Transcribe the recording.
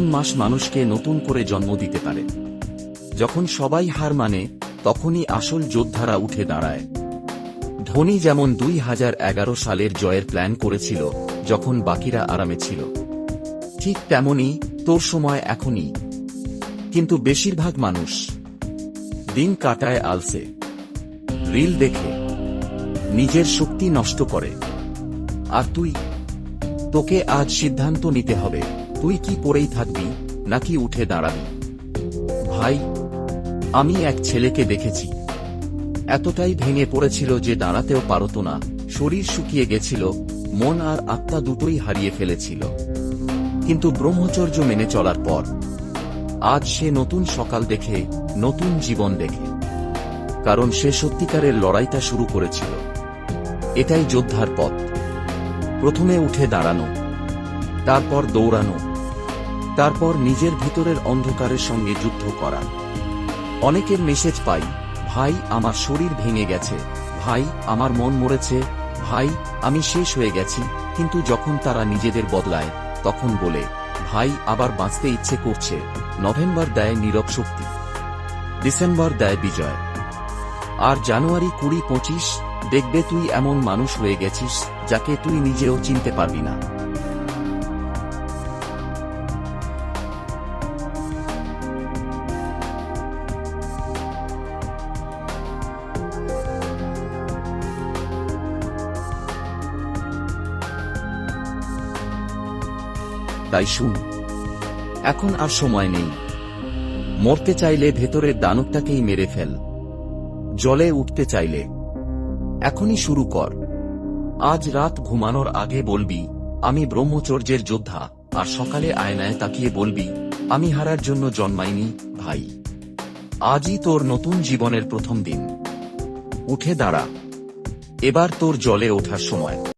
মাস মানুষকে নতুন করে জন্ম দিতে পারে। যখন সবাই হার মানে তখনই আসল যোদ্ধারা উঠে দাঁড়ায়। ধোনি যেমন দুই হাজার এগারো সালের জয়ের প্ল্যান করেছিল, যখন বাকিরা আরামে ছিল। ঠিক তেমনই তোর সময় এখনই। কিন্তু বেশিরভাগ মানুষ দিন কাটায় আলসে। রিল দেখে, নিজের শক্তি নষ্ট করে। আর তুই, তোকে আজ সিদ্ধান্ত নিতে হবে। তুই কি পড়েই থাকবি, নাকি উঠে দাঁড়াবি? ভাই, আমি এক ছেলেকে দেখেছি। এতটাই ভেঙে পড়েছিল যে দাঁড়াতেও পারত না, শরীর শুকিয়ে গেছিল, মন আর আত্মা দুটোই হারিয়ে ফেলেছিল। কিন্তু ব্রহ্মচর্য মেনে চলার পর, আজ সে নতুন সকাল দেখে, নতুন জীবন দেখে। কারণ সে সত্যিকারের লড়াইটা শুরু করেছিল। এটাই যোদ্ধার পথ। প্রথমে উঠে দাঁড়ানো, তারপর দৌড়ানো তারপর নিজের ভিতরের অন্ধকারের সঙ্গে যুদ্ধ করা। অনেকের মেসেজ পাই, ভাই, আমার শরীর ভেঙে গেছে। ভাই, আমার মন মরেছে। ভাই, আমি শেষ হয়ে গেছি। কিন্তু যখন তারা নিজেদের বদলায়, তখন বলে, ভাই, আবার বাঁচতে ইচ্ছে করছে। নভেম্বর দেয় নীরব শক্তি। ডিসেম্বর দেয় বিজয়। আর জানুয়ারি কুড়ি পঁচিশ, দেখবে তুই এমন মানুষ হয়ে গেছিস, যাকে তুই নিজেও চিনতে পারবি না। তাই শুন। এখন আর সময় নেই। মরতে চাইলে ভেতরের দানবটাকেই মেরে ফেল। জলে উঠতে চাইলে। এখনই শুরু কর। আজ রাত ঘুমানোর আগে বলবি, আমি ব্রহ্মচর্যের যোদ্ধা, আর সকালে আয়নায় তাকিয়ে বলবি, আমি হারার জন্য জন্মাইনি, ভাই। আজই তোর নতুন জীবনের প্রথম দিন। উঠে দাঁড়া। এবার তোর জলে ওঠার সময়।